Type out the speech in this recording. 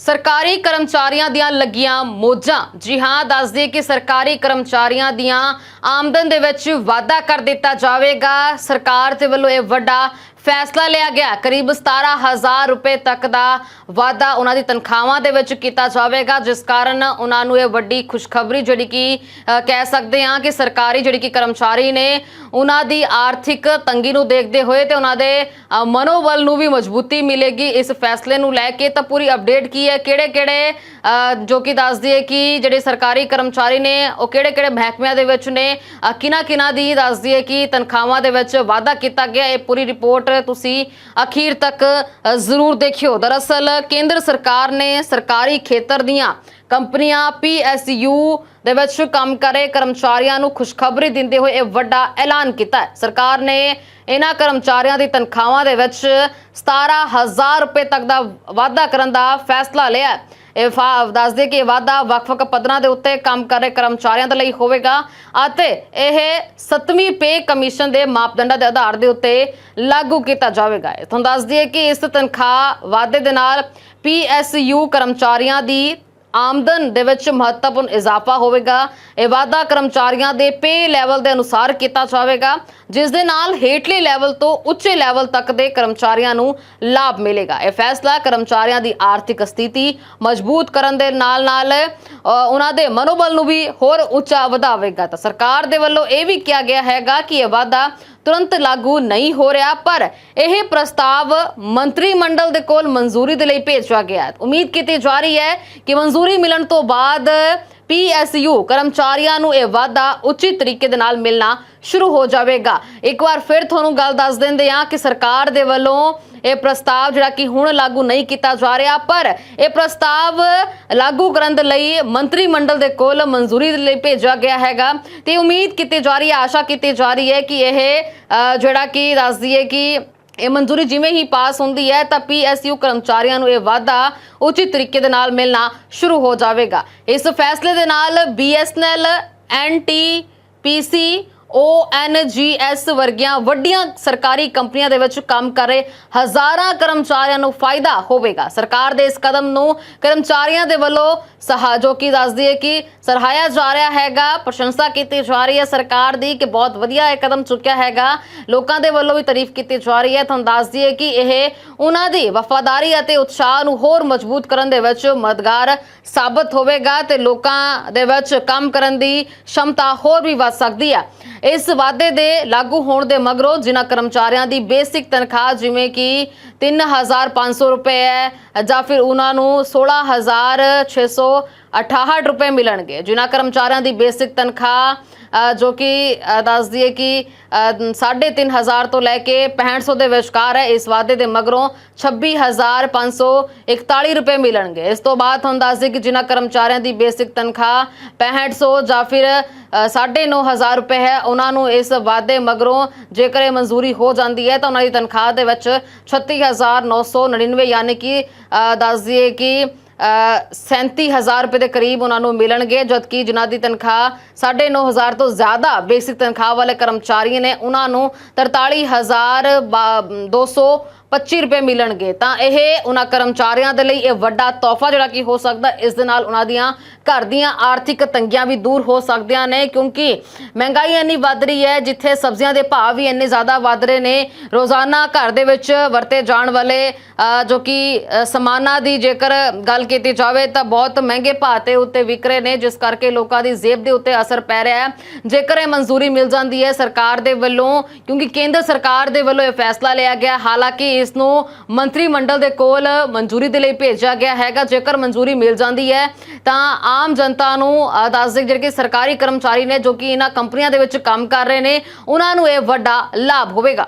ਸਰਕਾਰੀ ਕਰਮਚਾਰੀਆਂ ਦੀਆਂ ਲੱਗੀਆਂ ਮੋਜਾਂ। ਜੀ ਹਾਂ, ਦੱਸ ਕਿ ਸਰਕਾਰੀ ਕਰਮਚਾਰੀਆਂ ਦੀਆਂ ਆਮਦਨ ਦੇ ਵਿੱਚ ਵਾਧਾ ਕਰ ਦਿੱਤਾ ਜਾਵੇਗਾ। ਸਰਕਾਰ ਦੇ ਵੱਲੋਂ ਇਹ ਵੱਡਾ ਫੈਸਲਾ ਲਿਆ ਗਿਆ। ਕਰੀਬ 17000 ਰੁਪਏ ਤੱਕ ਦਾ ਵਾਧਾ ਉਹਨਾਂ ਦੀ ਤਨਖਾਹਾਂ ਦੇ ਵਿੱਚ ਕੀਤਾ ਜਾਵੇਗਾ, ਜਿਸ ਕਾਰਨ ਉਹਨਾਂ ਨੂੰ ਇਹ ਵੱਡੀ ਖੁਸ਼ਖਬਰੀ ਜਿਹੜੀ ਕਿ ਕਹਿ ਸਕਦੇ ਹਾਂ ਕਿ ਸਰਕਾਰੀ ਜਿਹੜੀ ਕਿ ਕਰਮਚਾਰੀ ਨੇ ਉਹਨਾਂ ਦੀ ਆਰਥਿਕ ਤੰਗੀ ਨੂੰ ਦੇਖਦੇ ਹੋਏ ਤੇ ਉਹਨਾਂ ਦੇ ਮਨੋਬਲ ਨੂੰ ਵੀ ਮਜ਼ਬੂਤੀ ਮਿਲੇਗੀ ਇਸ ਫੈਸਲੇ ਨੂੰ ਲੈ ਕੇ। ਤਾਂ ਪੂਰੀ ਅਪਡੇਟ ਕੀ ਹੈ? ਕਿਹੜੇ ਕਿਹੜੇ ਜੋ ਕਿ ਦੱਸਦੀ ਹੈ ਕਿ ਜਿਹੜੇ ਸਰਕਾਰੀ ਕਰਮਚਾਰੀ ਨੇ, ਉਹ ਕਿਹੜੇ ਕਿਹੜੇ ਮਹਿਕਮਿਆਂ ਦੇ ਵਿੱਚ ਨੇ ਕਿਨਾ ਕਿਨਾ ਦੀ ਦੱਸਦੀ ਹੈ ਕਿ ਤਨਖਾਹਾਂ ਦੇ ਵਿੱਚ ਵਾਧਾ ਕੀਤਾ ਗਿਆ। ਇਹ ਪੂਰੀ ਰਿਪੋਰਟ ਤੁਸੀਂ ਅਖੀਰ ਤੱਕ ਜ਼ਰੂਰ ਦੇਖਿਓ। ਦਰਅਸਲ ਕੇਂਦਰ ਸਰਕਾਰ ਨੇ ਸਰਕਾਰੀ ਖੇਤਰ ਦੀਆਂ ਕੰਪਨੀਆਂ ਪੀਐਸਯੂ ਦੇ ਵਿੱਚ ਕੰਮ ਕਰੇ ਕਰਮਚਾਰੀਆਂ ਨੂੰ ਖੁਸ਼ਖਬਰੀ ਦਿੰਦੇ ਹੋਏ ਇਹ ਵੱਡਾ ਐਲਾਨ ਕੀਤਾ ਹੈ। ਸਰਕਾਰ ਨੇ ਇਹਨਾਂ ਕਰਮਚਾਰੀਆਂ ਦੀ ਤਨਖਾਹਾਂ ਦੇ ਵਿੱਚ 17000 ਰੁਪਏ ਤੱਕ ਦਾ ਵਾਧਾ ਕਰਨ ਦਾ ਫੈਸਲਾ ਲਿਆ ਹੈ। ਇਹ ਫਾ- ਦੱਸਦੇ ਕਿ ਇਹ ਵਾਧਾ ਵੱਖ-ਵੱਖ ਪੱਧਰਾਂ ਦੇ ਉੱਤੇ ਕੰਮ ਕਰ ਰਹੇ ਕਰਮਚਾਰੀਆਂ ਦੇ ਲਈ ਹੋਵੇਗਾ ਅਤੇ ਇਹ 7ਵੀਂ ਪੇ ਕਮਿਸ਼ਨ ਦੇ ਮਾਪਦੰਡਾਂ ਦੇ ਆਧਾਰ ਦੇ ਉੱਤੇ ਲਾਗੂ ਕੀਤਾ ਜਾਵੇਗਾ। ਤੁਹਾਨੂੰ ਦੱਸ ਦਈਏ ਕਿ ਇਸ ਤਨਖਾਹ ਵਾਧੇ ਦੇ ਨਾਲ ਪੀਐਸਯੂ ਕਰਮਚਾਰੀਆਂ ਦੀ ਆਮਦਨ ਦੇ ਵਿੱਚ ਮਹੱਤਵਪੂਰਨ ਇਜ਼ਾਫਾ ਹੋਵੇਗਾ। ਇਹ ਵਾਧਾ ਕਰਮਚਾਰੀਆਂ ਦੇ ਪੇ ਲੈਵਲ ਦੇ ਅਨੁਸਾਰ ਕੀਤਾ ਜਾਵੇਗਾ, ਜਿਸ ਦੇ ਨਾਲ ਹੇਠਲੇ ਲੈਵਲ ਤੋਂ ਉੱਚੇ ਲੈਵਲ ਤੱਕ ਦੇ ਕਰਮਚਾਰੀਆਂ ਨੂੰ ਲਾਭ ਮਿਲੇਗਾ। ਇਹ ਫੈਸਲਾ ਕਰਮਚਾਰੀਆਂ ਦੀ ਆਰਥਿਕ ਸਥਿਤੀ ਮਜ਼ਬੂਤ ਕਰਨ ਦੇ ਨਾਲ ਨਾਲ ਉਹਨਾਂ ਦੇ ਮਨੋਬਲ ਨੂੰ ਵੀ ਹੋਰ ਉੱਚਾ ਵਧਾਵੇਗਾ। ਤਾਂ ਸਰਕਾਰ ਦੇ ਵੱਲੋਂ ਇਹ ਵੀ ਕਿਹਾ ਗਿਆ ਹੈਗਾ ਕਿ ਇਹ ਵਾਧਾ ਤੁਰੰਤ ਲਾਗੂ ਨਹੀਂ ਹੋ ਰਿਹਾ, ਪਰ ਇਹ ਪ੍ਰਸਤਾਵ ਮੰਤਰੀ ਮੰਡਲ ਦੇ ਕੋਲ ਮਨਜ਼ੂਰੀ ਦੇ ਲਈ ਭੇਜਿਆ ਗਿਆ ਹੈ। ਉਮੀਦ ਕੀਤੀ ਜਾ ਰਹੀ ਹੈ ਕਿ ਮਨਜ਼ੂਰੀ ਮਿਲਣ ਤੋਂ ਬਾਅਦ ਪੀਐਸਯੂ ਕਰਮਚਾਰੀਆਂ ਨੂੰ ਇਹ ਵਾਧਾ ਉਚਿਤ ਤਰੀਕੇ ਦੇ ਨਾਲ ਮਿਲਣਾ ਸ਼ੁਰੂ ਹੋ ਜਾਵੇਗਾ। ਇੱਕ ਵਾਰ ਫਿਰ ਤੁਹਾਨੂੰ ਗੱਲ ਦੱਸ ਦਿੰਦੇ ਹਾਂ ਕਿ ਸਰਕਾਰ ਦੇ ਵੱਲੋਂ ਇਹ ਪ੍ਰਸਤਾਵ ਜਿਹੜਾ ਕਿ ਹੁਣ ਲਾਗੂ ਨਹੀਂ ਕੀਤਾ ਜਾ ਰਿਹਾ, ਪਰ ਇਹ ਪ੍ਰਸਤਾਵ ਲਾਗੂ ਕਰਨ ਦੇ ਲਈ ਮੰਤਰੀ ਮੰਡਲ ਦੇ ਕੋਲ ਮਨਜ਼ੂਰੀ ਦੇ ਲਈ ਭੇਜਿਆ ਗਿਆ ਹੈਗਾ ਤੇ ਉਮੀਦ ਕੀਤੀ ਜਾ ਰਹੀ ਹੈ, ਆਸ਼ਾ ਕੀਤੀ ਜਾ ਰਹੀ ਹੈ ਕਿ ਇਹ ਜਿਹੜਾ ਕਿ ਦੱਸ ਦਈਏ ਕਿ ਇਹ ਮਨਜ਼ੂਰੀ ਜਿਵੇਂ ਹੀ ਪਾਸ ਹੁੰਦੀ ਹੈ ਤਾਂ ਪੀਐਸਯੂ ਕਰਮਚਾਰੀਆਂ ਨੂੰ ਇਹ ਵਾਧਾ ਉਚਿਤ ਤਰੀਕੇ ਦੇ ਨਾਲ ਮਿਲਣਾ ਸ਼ੁਰੂ ਹੋ ਜਾਵੇਗਾ। ਇਸ ਫੈਸਲੇ ਦੇ ਨਾਲ ਬੀਐਸਐਨਐਲ ਐਨਟੀਪੀਸੀ ONGS ਵਰਗੀਆਂ ਵੱਡੀਆਂ ਸਰਕਾਰੀ ਕੰਪਨੀਆਂ ਦੇ ਵਿੱਚ ਕੰਮ ਕਰ ਰਹੇ ਹਜ਼ਾਰਾਂ ਕਰਮਚਾਰੀਆਂ ਨੂੰ ਫਾਇਦਾ ਹੋਵੇਗਾ। ਸਰਕਾਰ ਦੇ ਇਸ ਕਦਮ ਨੂੰ ਕਰਮਚਾਰੀਆਂ ਦੇ ਵੱਲੋਂ ਸਹਾਜੋ ਕੀ ਦੱਸਦੀ ਹੈ ਕਿ ਸਰਹਾਇਆ ਜਾ ਰਿਹਾ ਹੈਗਾ, ਪ੍ਰਸ਼ੰਸਾ ਕੀਤੀ ਜਾ ਰਹੀ ਹੈ ਸਰਕਾਰ ਦੀ ਕਿ ਬਹੁਤ ਵਧੀਆ ਇਹ ਕਦਮ ਚੁੱਕਿਆ ਹੈਗਾ। ਲੋਕਾਂ ਦੇ ਵੱਲੋਂ ਵੀ ਤਾਰੀਫ ਕੀਤੀ ਜਾ ਰਹੀ ਹੈ। ਤੁਹਾਨੂੰ ਦੱਸ ਦਈਏ ਕਿ ਇਹ ਉਹਨਾਂ ਦੀ ਵਫਾਦਾਰੀ ਅਤੇ ਉਤਸ਼ਾਹ ਨੂੰ ਹੋਰ ਮਜ਼ਬੂਤ ਕਰਨ ਦੇ ਵਿੱਚ ਮਦਦਗਾਰ ਸਾਬਤ ਹੋਵੇਗਾ ਤੇ ਲੋਕਾਂ ਦੇ ਵਿੱਚ ਕੰਮ ਕਰਨ ਦੀ ਸ਼ਮਤਾ ਹੋਰ ਵੀ ਵੱਧ ਸਕਦੀ ਹੈ। ਇਸ ਵਾਅਦੇ ਦੇ ਲਾਗੂ ਹੋਣ ਦੇ ਮਗਰੋਂ ਜਿਨ੍ਹਾਂ ਕਰਮਚਾਰੀਆਂ ਦੀ ਬੇਸਿਕ ਤਨਖਾਹ ਜਿਵੇਂ ਕਿ 3500 ਰੁਪਏ ਹੈ ਜਾਂ ਫਿਰ ਉਹਨਾਂ ਨੂੰ 16668 ਰੁਪਏ ਮਿਲਣਗੇ। ਜਿਨ੍ਹਾਂ ਕਰਮਚਾਰੀਆਂ ਦੀ ਬੇਸਿਕ ਤਨਖਾਹ ਜੋ ਕਿ ਅ, ਦੱਸ ਦਈਏ ਕਿ 3500 ਤੋਂ ਲੈ ਕੇ 6500 ਦੇ ਵਿਚਕਾਰ ਹੈ। ਇਸ ਵਾਅਦੇ ਦੇ ਮਗਰੋਂ 26541 ਰੁਪਏ ਮਿਲਣਗੇ। ਇਸ ਤੋਂ ਬਾਅਦ ਤੁਹਾਨੂੰ ਦੱਸ ਦਈਏ ਕਿ ਜਿਨ੍ਹਾਂ ਕਰਮਚਾਰੀਆਂ ਦੀ ਬੇਸਿਕ ਤਨਖਾਹ 6500 ਜਾਂ ਫਿਰ ਅ, 9500 ਰੁਪਏ ਹੈ ਉਹਨਾਂ ਨੂੰ ਇਸ ਵਾਅਦੇ ਮਗਰੋਂ ਜੇਕਰ ਇਹ ਮਨਜ਼ੂਰੀ ਹੋ ਜਾਂਦੀ ਹੈ ਤਾਂ ਉਹਨਾਂ ਦੀ ਤਨਖਾਹ ਦੇ ਵਿੱਚ 36999 ਯਾਨੀ ਕਿ ਅ, ਦੱਸ ਦਈਏ ਕਿ ਅ, 37000 ਰੁਪਏ ਦੇ ਕਰੀਬ ਉਹਨਾਂ ਨੂੰ ਮਿਲਣਗੇ, ਜਦਕਿ ਜਿਨ੍ਹਾਂ ਦੀ ਤਨਖਾਹ 9500 ਤੋਂ ਜ਼ਿਆਦਾ ਬੇਸਿਕ ਤਨਖਾਹ ਵਾਲੇ ਕਰਮਚਾਰੀਆਂ ਨੇ, ਉਹਨਾਂ ਨੂੰ 43225 ਰੁਪਏ ਮਿਲਣਗੇ। ਤਾਂ ਇਹ ਉਹਨਾਂ ਕਰਮਚਾਰੀਆਂ ਦੇ ਲਈ ਇਹ ਵੱਡਾ ਤੋਹਫਾ ਜਿਹੜਾ ਕਿ ਹੋ ਸਕਦਾ, ਇਸ ਦੇ ਨਾਲ ਉਹਨਾਂ ਦੀਆਂ ਘਰ ਦੀਆਂ ਆਰਥਿਕ ਤੰਗੀਆਂ ਵੀ ਦੂਰ ਹੋ ਸਕਦੀਆਂ ਨੇ, ਕਿਉਂਕਿ ਮਹਿੰਗਾਈ ਇੰਨੀ ਵੱਧ ਰਹੀ ਹੈ, ਜਿੱਥੇ ਸਬਜ਼ੀਆਂ ਦੇ ਭਾਅ ਵੀ ਇੰਨੇ ਜ਼ਿਆਦਾ ਵੱਧ ਰਹੇ ਨੇ, ਰੋਜ਼ਾਨਾ ਘਰ ਦੇ ਵਿੱਚ ਵਰਤੇ ਜਾਣ ਵਾਲੇ ਜੋ ਕਿ ਸਮਾਨਾਂ ਦੀ ਜੇਕਰ ਗੱਲ ਕੀਤੀ ਜਾਵੇ ਤਾਂ ਬਹੁਤ ਮਹਿੰਗੇ ਭਾਅ ਤੇ ਉੱਤੇ ਵਿਕ ਰਹੇ ਨੇ, ਜਿਸ ਕਰਕੇ ਲੋਕਾਂ ਦੀ ਜੇਬ ਦੇ ਉੱਤੇ ਅਸਰ ਪੈ ਰਿਹਾ ਹੈ। ਜੇਕਰ ਇਹ ਮਨਜ਼ੂਰੀ ਮਿਲ ਜਾਂਦੀ ਹੈ ਸਰਕਾਰ ਦੇ ਵੱਲੋਂ, ਕਿਉਂਕਿ ਕੇਂਦਰ ਸਰਕਾਰ ਦੇ ਵੱਲੋਂ ਇਹ ਫੈਸਲਾ ਲਿਆ ਗਿਆ, ਹਾਲਾਂਕਿ ਇਸ ਨੂੰ ਮੰਤਰੀ ਮੰਡਲ ਦੇ ਕੋਲ ਮਨਜ਼ੂਰੀ ਦੇ ਲਈ ਭੇਜਿਆ ਗਿਆ ਹੈਗਾ। ਜੇਕਰ ਮਨਜ਼ੂਰੀ ਮਿਲ ਜਾਂਦੀ ਹੈ ਤਾਂ ਆਮ ਜਨਤਾ ਨੂੰ ਅ, ਦੱਸ ਦੇ ਜਿਹੜੇ ਕਿ ਸਰਕਾਰੀ ਕਰਮਚਾਰੀ ਨੇ ਜੋ ਕਿ ਇਹਨਾਂ ਕੰਪਨੀਆਂ ਦੇ ਵਿੱਚ ਕੰਮ ਕਰ ਰਹੇ ਨੇ ਉਹਨਾਂ ਨੂੰ ਇਹ ਵੱਡਾ ਲਾਭ ਹੋਵੇਗਾ।